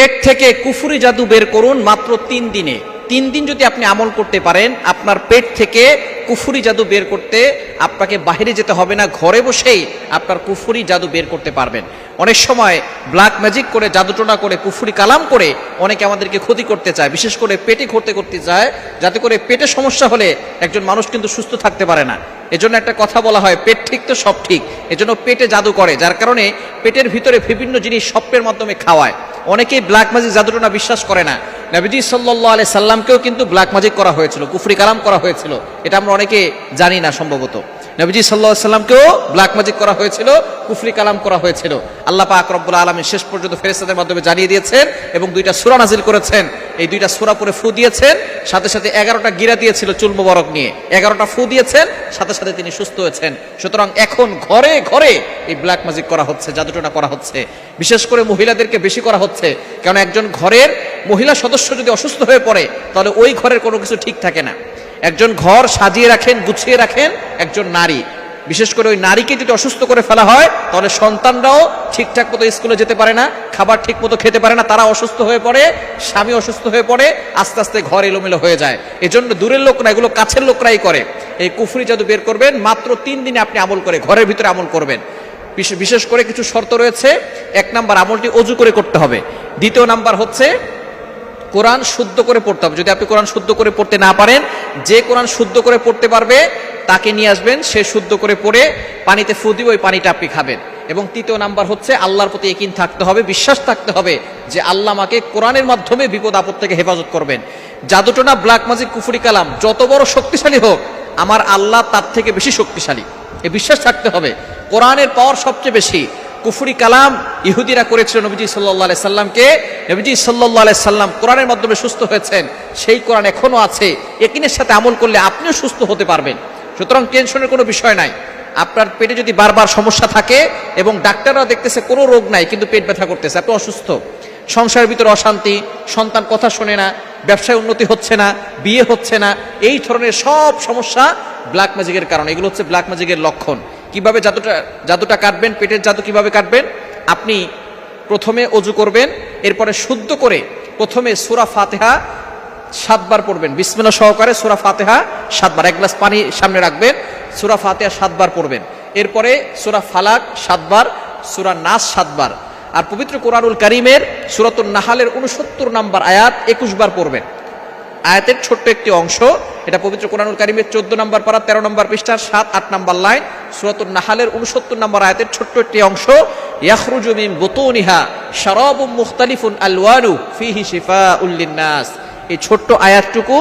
পেট থেকে কুফুরি জাদু বের করুন মাত্র তিন দিনে। তিন দিন যদি আপনি আমল করতে পারেন, আপনার পেট থেকে কুফুরি জাদু বের করতে আপনাকে বাইরে যেতে হবে না, ঘরে বসেই আপনার কুফুরি জাদু বের করতে পারবেন। অনেক সময় ব্ল্যাক ম্যাজিক করে, জাদুটোনা করে, কুফুরি কালাম করে অনেকে আমাদেরকে ক্ষতি করতে চায়, বিশেষ করে পেটে ক্ষতি করতে চায়, যাতে করে পেটে সমস্যা হলে একজন মানুষ কিন্তু সুস্থ থাকতে পারে না। এজন্য একটা কথা বলা হয়, পেট ঠিক তো সব ঠিক। এজন্য পেটে জাদু করে, যার কারণে পেটের ভিতরে বিভিন্ন জিনিস স্বপ্নের মাধ্যমে খাওয়ায়। অনেকেই ব্ল্যাক ম্যাজিক জাদুটোনা বিশ্বাস করে না। নবীজি সাল্লাহ আলি সাল্লামকেও কিন্তু ব্ল্যাক ম্যাজিক করা হয়েছিল, কুফরি কালাম করা হয়েছিল। এটা আমরা অনেকে জানি না সম্ভবত। নবীজি সাল্লাহ সাল্লামকেও ব্ল্যাক ম্যাজিক করা হয়েছিল, কুফরি কালাম করা হয়েছিল। আল্লাহ পাক রব্বুল আলমী শেষ পর্যন্ত ফেরেস্তাদের মাধ্যমে জানিয়ে দিয়েছেন এবং দুইটা সুরা নাজিল করেছেন। এই দুইটা সুরা পরে ফু দিয়েছেন, সাথে সাথে এগারোটা গিরা দিয়েছিল চুল মোবারক নিয়ে। এগারোটা ফু দিয়েছেন, সাথে সাথে তিনি সুস্থ হয়েছেন। সুতরাং এখন ঘরে ঘরে এই ব্ল্যাক ম্যাজিক করা হচ্ছে, জাদুটোনা করা হচ্ছে। বিশেষ করে মহিলাদেরকে বেশি করা হচ্ছে। কারণ একজন ঘরের মহিলা সদস্য যদি অসুস্থ হয়ে পড়ে, তাহলে ওই ঘরের কোনো কিছু ঠিক থাকে না। একজন ঘর সাজিয়ে রাখেন, গুছিয়ে রাখেন, একজন নারী। বিশেষ করে ওই নারীকে যদি অসুস্থ করে ফেলা হয়, তাহলে সন্তানরাও ঠিকঠাক মতো স্কুলে যেতে পারে না, খাবার ঠিক মতো খেতে পারে না, তারা অসুস্থ হয়ে পড়ে, স্বামী অসুস্থ হয়ে পড়ে, আস্তে আস্তে ঘর এলোমেলো হয়ে যায়। এজন্য দূরের লোক না, এগুলো কাছের লোকরাই করে। এই কুফরি জাদু বের করবেন, মাত্র তিন দিনে আপনি আমল করে, ঘরের ভিতরে আমল করবেন। বিশ- বিশেষ করে কিছু শর্ত রয়েছে, এক নাম্বার আমলটি অজু করে করতে হবে। দ্বিতীয় নাম্বার হচ্ছে কোরআন শুদ্ধ করে পড়তে হবে। যদি আপনি কোরআন শুদ্ধ করে পড়তে না পারেন, যে কোরআন শুদ্ধ করে পড়তে পারবে, তাকে নিয়ে আসবেন, সে শুদ্ধ করে পড়ে পানিতে ফু ওই পানিটা আপনি খাবেন। এবং তৃতীয় নাম্বার হচ্ছে, আল্লাহর প্রতি একিন থাকতে হবে, বিশ্বাস থাকতে হবে যে আল্লাহ আমাকে কোরআনের মাধ্যমে বিপদ আপদ থেকে হেফাজত করবেন। জাদুটোনা ব্ল্যাক ম্যাজিক, কুফুরি কালাম, যত বড় শক্তিশালী হোক, আমার আল্লাহ তার থেকে বেশি শক্তিশালী। এ বিশ্বাস থাকতে হবে। কোরআনের পাওয়ার সবচেয়ে বেশি। কুফুরি কালাম ইহুদিরা করেছিল নবীজি সাল্লাহ সাল্লামকে। নবীজি সাল্লাহ সাল্লাম কোরআনের মাধ্যমে সুস্থ হয়েছেন, সেই কোরআন এখনও আছে। একিনের সাথে আমল করলে আপনিও সুস্থ হতে পারবেন। সুতরাং টেনশনের কোনো বিষয় নাই। আপনার পেটে যদি বারবার সমস্যা থাকে এবং ডাক্তাররা দেখতেছে কোনো রোগ নাই, কিন্তু পেট ব্যথা করতেছে, আপনি অসুস্থ। সংসারের ভিতরে অশান্তি, সন্তান কথা শোনে না, ব্যবসায় উন্নতি হচ্ছে না, বিয়ে হচ্ছে না, এই ধরনের সব সমস্যা ব্ল্যাক ম্যাজিকের কারণ। এগুলো হচ্ছে ব্ল্যাক ম্যাজিকের লক্ষণ। কীভাবে জাদুটা জাদুটা কাটবেন, পেটের জাদু কীভাবে কাটবেন? আপনি প্রথমে অজু করবেন, এরপরে শুদ্ধ করে প্রথমে সুরা ফাতেহা সাতবার পড়বেন। বিসমিল্লাহ সহকারে সুরা ফাতেহা সাতবার। এক গ্লাস পানি সামনে রাখবেন, সুরা ফাতেহা সাতবার পড়বেন। এরপরে সুরা ফালাক সাতবার, সুরা নাস সাতবার। আর পবিত্র কোরআনুল করিমের সুরাতুল নাহালের উনসত্তর নাম্বার আয়াত একুশ বার পড়বেন। আয়াতের ছোট্ট একটি অংশ। এটা পবিত্র কোরআনুল কারিমের চোদ্দ নম্বর পারা, তেরো নম্বর পৃষ্ঠার সাত, আট নম্বর লাইন সুরাতুল নাহালের উনসত্তর নম্বর আয়াতের ছোট্ট একটি অংশ। ইয়াখরুজু মিন বুতুনিহা শারাবুম মুখতালিফুন আলওয়ানু ফিহি শিফা উল্লিন্নাস এই ছোট্ট আয়াতটুকু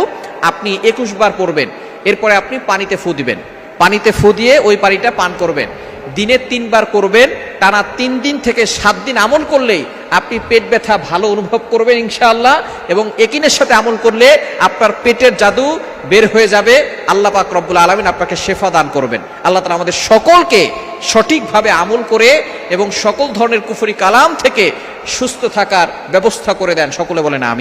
আপনি একুশ বার পড়বেন। এরপরে আপনি পানিতে ফু দিবেন। পানিতে ফু দিয়ে ওই পানিটা পান করবেন। দিনে তিনবার করবেন, টানা তিন দিন থেকে সাত দিন আমল করলেই আপনি পেট ব্যথা ভালো অনুভব করবেন ইনশাআল্লাহ, এবং একিনের সাথে আমল করলে আপনার পেটের জাদু বের হয়ে যাবে। আল্লাহ পাক রব্বুল আলমিন আপনাকে শেফা দান করবেন। আল্লাহ তালা আমাদের সকলকে সঠিকভাবে আমল করে এবং সকল ধরনের কুফরি কালাম থেকে সুস্থ থাকার ব্যবস্থা করে দেন। সকলে বলেন আমি